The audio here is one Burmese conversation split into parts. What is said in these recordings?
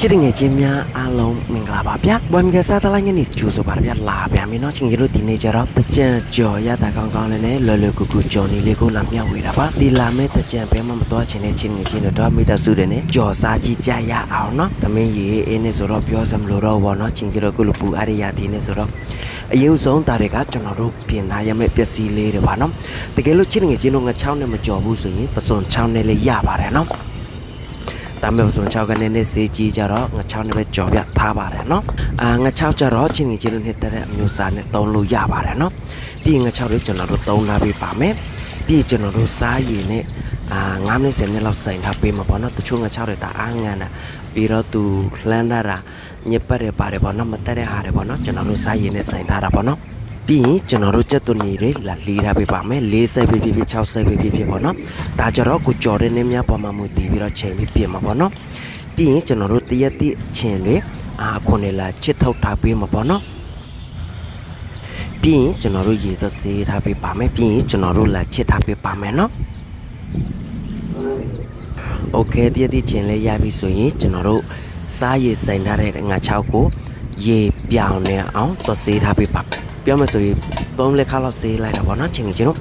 ချစ်တဲ့ငယ်ချင်းများအားလုံးမင်္ဂလာပါဗျာ။ဘွမ်ကစားတလိုက်ငယ်နေကြိုးဆိုပါဗျာလာဗျာမင်းတို့ချင်းရတို့ဒီနေ့ကျတော့တကြံကြော်ရတာကောင်းကောင်းလေးနဲ့လွယ်လွယ်ကူကူကြော်နေလေးကိုလာမြောက်ဝေတာပါ။ဒီလာမဲ့တကြံဘဲမှမတော်ချင်တဲ့ချင်းငယ်ချင်းတို့တော့မိသားစုတွေနဲ့ကြော်စားကြည့်ကြရအောင်နော်။သမင်းရီအင်းနေဆိုတော့ပြောစမလို့တော့ဘောနော်ချင်းရတို့ကုလပူအရိယာဒီနေဆိုတော့အရင်ဆုံးတာတွေကကျွန်တော်တို့ပြင်ထားရမယ့်ပစ္စည်းလေးတွေပါနော်။တကယ်လို့ချင်းငယ်ချင်းတို့ငချောင်းနဲ့မကြော်ဘူးဆိုရင်ပစွန်ချောင်းနဲ့လည်းရပါတယ်နော်။ တာမဲပစုံ6ကနေနဲ့စေးကြီးကြတော့ငါ6နဲ့ပဲကြော်ပြထားပါတယ်เนาะအာငါ6ကြတော့ချင်းကြီးချင်းတို့နှစ်တဲ့အမျိုးအစားနဲ့သုံးလို့ရပါတယ်เนาะပြီးရင်ငါ6လေးကျွန်တော်တို့သုံးထားပေးပါမယ်ပြီးရင်ကျွန်တော်တို့စားရည်နဲ့အာ9မိနစ်10မိနစ်လောက်စိုင်ထားပေးမှာပေါ့เนาะတချို့ငါ6တွေဒါအားငန်တာပြီးတော့သူလှမ်းတာညက်ပတ်ရပါတယ်ပေါ့เนาะမတက်တဲ့ဟာတွေပေါ့เนาะကျွန်တော်တို့စားရည်နဲ့စိုင်ထားတာပေါ့เนาะ ပြီးရင်ကျွန်တော်တို့ကြက်သွန်နေတွေလာလီးထားပေးပါမယ်၄စိတ်ဖြစ်ဖြစ်ဖြစ်6စိတ်ဖြစ်ဖြစ်ဖြစ်ပေါ့နော်ဒါကြတော့ကိုကြော်တဲ့နေများပေါ်မှာမူတည်ပြီးတော့ချိန်ပြီးပြင်မှာပေါ့နော်ပြီးရင်ကျွန်တော်တို့တရက်တိချင်တွေအာခွန်နေလာချစ်ထုတ်ထားပေးမှာပေါ့နော်ပြီးရင်ကျွန်တော်တို့ရေသက်စေးထားပေးပါမယ်ပြီးရင်ကျွန်တော်တို့လာချစ်ထားပေးပါမယ်နော်โอเคတရက်တိချင်လေးရပြီဆိုရင်ကျွန်တော်တို့စားရည်ဆိုင်ထားတဲ့ငါချောက်ကိုရေပြောင်းနေအောင်သွားစေးထားပေးပါ ပြောမယ်ဆိုရင်သုံးလက်ခါလောက်ဆေးလိုက်တာပေါ့နော်ချင်းချင်းတို့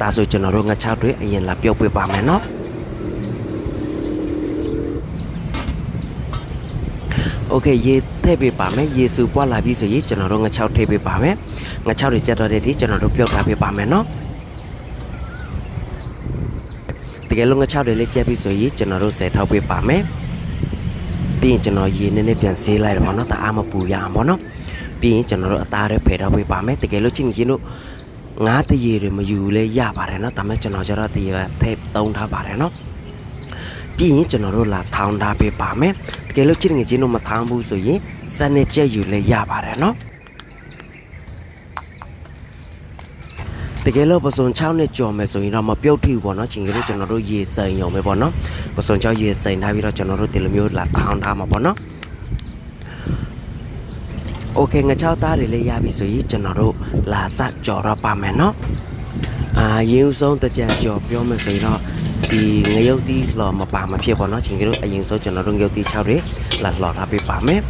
ဒါဆိုကျွန်တော်တို့ငါချောက်တွေအရင်လာပြုတ်ပေးပါမယ်နော်โอเคရေထည့်ပေးပါမယ်ရေစုပွားလာပြီဆိုရင်ကျွန်တော်တို့ငါချောက်ထည့်ပေးပါမယ်ငါချောက်တွေကြက်တော့တဲ့ဒီကျွန်တော်တို့ပြုတ်ထားပေးပါမယ်နော်တကယ်လို့ငါချောက်တွေလေးကြက်ပြီဆိုရင်ကျွန်တော်တို့ဆယ်ထောက်ပေးပါမယ်ပြီးရင်ကျွန်တော်ရေနည်းနည်းပြန်ဆေးလိုက်တယ်ပေါ့နော်တအားမပူရအောင်ပေါ့နော် ပြီးရင်ကျွန်တော်တို့အသားတွေဖယ်တော့ပေးပါမယ်တကယ်လို့ချင်းချင်းတို့ငါးတရေတွေမယူလဲရပါတယ်เนาะဒါပေမဲ့ကျွန်တော်ကျတော့တရေကထည့်သုံးထားပါတယ်เนาะပြီးရင်ကျွန်တော်တို့လာထောင်းထားပေးပါမယ်တကယ်လို့ချင်းငယ်ချင်းတို့မထောင်းဘူးဆိုရင်စက်နဲ့ကြက်ယူလဲရပါတယ်เนาะတကယ်လို့ပစုံ6နဲ့ကြော်မယ်ဆိုရင်တော့မပြုတ်ထိဘူးပေါ့နော်ချင်းကြီးတို့ကျွန်တော်တို့ရေစိမ်ရုံပဲပေါ့နော်ပစုံ6ရေစိမ်ထားပြီးတော့ကျွန်တော်တို့ဒီလိုမျိုးလာထောင်းထားမှာပေါ့နော် โอเคငါချောက်သားတွေလည်းရပြီဆိုရင်ကျွန်တော်တို့လာစကြော်တော့ပါမယ်เนาะအာရေဦးဆုံးတကြံကြော်ပြောမယ်ဆိုရင်တော့ဒီငရုတ်တီလော်မပါမဖြစ်ပါเนาะချင်းကြီးတို့အရင်ဆုံးကျွန်တော်တို့ငရုတ်တီ6တွေလာလော်ထားပေးပါမယ်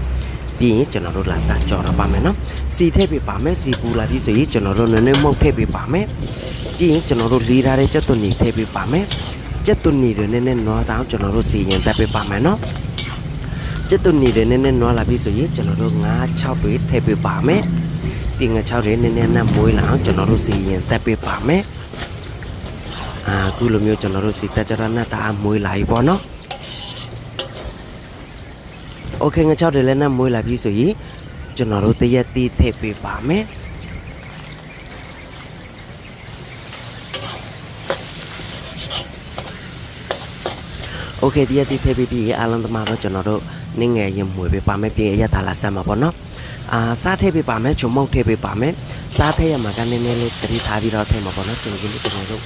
ပြီးရင်ကျွန်တော်တို့လာစကြော်တော့ပါမယ်เนาะစီထည့်ပေးပါမယ်စီပူလာပြီဆိုရင်ကျွန်တော်တို့နည်းနည်းမှုတ်ထည့်ပေးပါမယ်ပြီးရင်ကျွန်တော်တို့လီထားတဲ့ကြက်သွန်နီထည့်ပေးပါမယ်ကြက်သွန်နီတွေနည်းနည်းနော်တောင်းကျွန်တော်တို့စီရင်တက်ပေးပါမယ်เนาะ ကျက်သွန်နေတယ်နည်းနည်းနွားလာပြီဆိုရင်ကျွန်တော်တို့ငါး6တွေထည့်ပေးပါမယ်ပြီးငါး6တွေနည်းနည်းနဲ့မွေးလာအောင်ကျွန်တော်တို့စီရင်တက်ပေးပါမယ်အာခုလိုမျိုးကျွန်တော်တို့စီတက်ကြရနဲ့တာမွေးလာပြီပေါ့နော်โอเคငါး6တွေလည်းနဲ့မွေးလာပြီဆိုရင်ကျွန်တော်တို့တရက်တီးထည့်ပေးပါမယ် โอเคတရက်တီးထည့်ပေးပြီးအားလုံးသမားတော့ကျွန်တော်တို့ နင်းငယ်ရင်မွေပေးပါမယ်ပြင်အရက်သာလာဆက်မှာပေါ့နော်အာစားထည့်ပေးပါမယ်ဂျုံမုတ်ထည့်ပေးပါမယ်စားထည့်ရမှာကနည်းနည်းလေးတတိထားပြီးတော့ထည့်မှာပေါ့နော်ကျွန်တော်တို့ကျွန်တော်တို့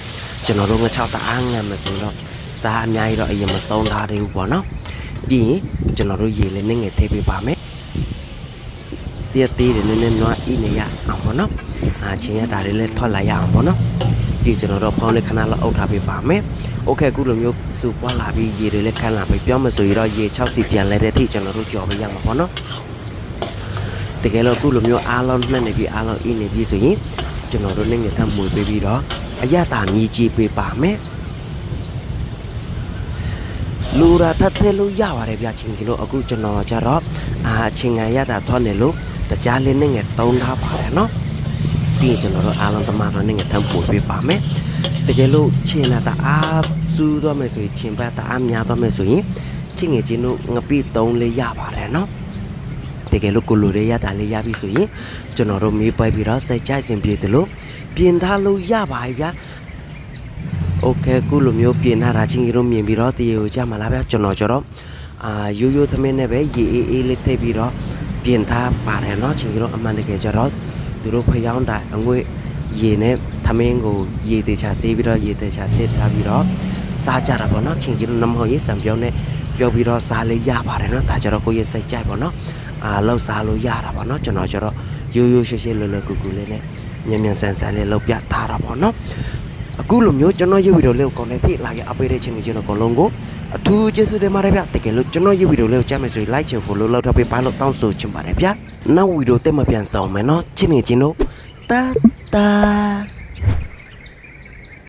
ကျွန်တော်တို့ငါ6တအားငံမဆိုတော့စားအများကြီးတော့အရင်မသုံးထားသေးဘူးပေါ့နော်ပြီးရင်ကျွန်တော်တို့ရေလေးနင်းငယ်ထည့်ပေးပါမယ်တရက်သေးတယ်နည်းနည်းနွားဤနေရအောင်ပေါ့နော်အာချင်းရတာလေးလည်းထွက်လာရအောင်ပေါ့နော် ပြီးကျွန်တော်တို့ဖောင်းလေးခဏလောက်အုပ်ထားပေးပါမယ်โอเคအခုလိုမျိုးစူပွားလာပြီးရေတွေလည်းခန်းလာပြီးပြောမှဆိုရင်တော့ရေ6စီပြန်လဲတဲ့အထိကျွန်တော်တို့ကြော်ပေးရမှာပေါ့နော်တကယ်လို့အခုလိုမျိုးအားလုံးနှက်နေပြီးအားလုံးဤနေပြီးဆိုရင်ကျွန်တော်တို့လည်းငယ်ထမွေပေးပြီးတော့အရတာမြည်ကြည့်ပေးပါမယ်လူရာထပ်သေးလို့ရပါတယ်ဗျချင်းကလို့အခုကျွန်တော်ကြတော့အာအချင်းငယ်ရတာထွက်နေလို့တကြားလေးနဲ့ငယ်တုံးထားပါတယ်နော် ပြီးရင်ကျွန်တော်တို့အားလုံးသမားတော့နဲ့ငယ်ထပ်ပွေပေးပါမယ် တကယ်လို့ချင်းလာတာအားစူးတော့မယ်ဆိုရင်ချင်းပတ်တာအားများတော့မယ်ဆိုရင်ချင်းငယ်ချင်းတို့ငပိသုံးလေးရပါတယ်နော်တကယ်လို့ကိုလိုလေးရတာလေးရပြီဆိုရင်ကျွန်တော်တို့မေးပိုက်ပြီးတော့စိတ်ကြိုက်စင်ပြေတယ်လို့ပြင်ထားလို့ရပါပြီဗျာโอเคခုလိုမျိုးပြင်ထားတာချင်းကြီးတို့မြင်ပြီးတော့တရေကိုကြမှာလားဗျာကျွန်တော်ကျတော့အာရိုးရိုးသမင်းနဲ့ပဲရေအေးအေးလေးထည့်ပြီးတော့ပြင်ထားပါတယ်เนาะချင်းကြီးတို့အမှန်တကယ်ကျတော့ သူတို့ဖျောင်းတာအငွေ့ရေနဲ့သမင်းကိုရေတေချာဆေးပြီးတော့ရေတေချာဆေးထားပြီးတော့စားကြတာပေါ့နော်ချင်းကြီးတို့နမဟုတ်ရေးစံပြောင်းနဲ့ပြောပြီးတော့စားလေးရပါတယ်နော်ဒါကြတော့ကိုယ့်ရဲ့စိတ်ကြိုက်ပေါ့နော်အာလောက်စားလို့ရတာပေါ့နော်ကျွန်တော်ကျတော့ရိုးရိုးရှင်းရှင်းလွယ်လွယ်ကူကူလေးနဲ့မြန်မြန်ဆန်ဆန်လေးလောက်ပြထားတာပေါ့နော်အခုလိုမျိုးကျွန်တော်ရုပ်ဗီဒီယိုလေးကိုကောင်းတဲ့ထိလာခဲ့အပေးတဲ့ချင်းကြီးကျွန်တော်အကုန်လုံးကို အထူးကျေးဇူးတင်ပါတယ်ဗျတကယ်လို့ကျွန်တော်ရဲ့ဗီဒီယိုလေးကိုကြားမယ်ဆိုရင် like ချင် follow လုပ်ထားပေးပါလို့တောင်းဆိုချင်ပါတယ်ဗျနောက်ဗီဒီယိုတက်မပြန်ဆောင်မယ်နော်ချစ်နေချင်းတို့တတ်တာ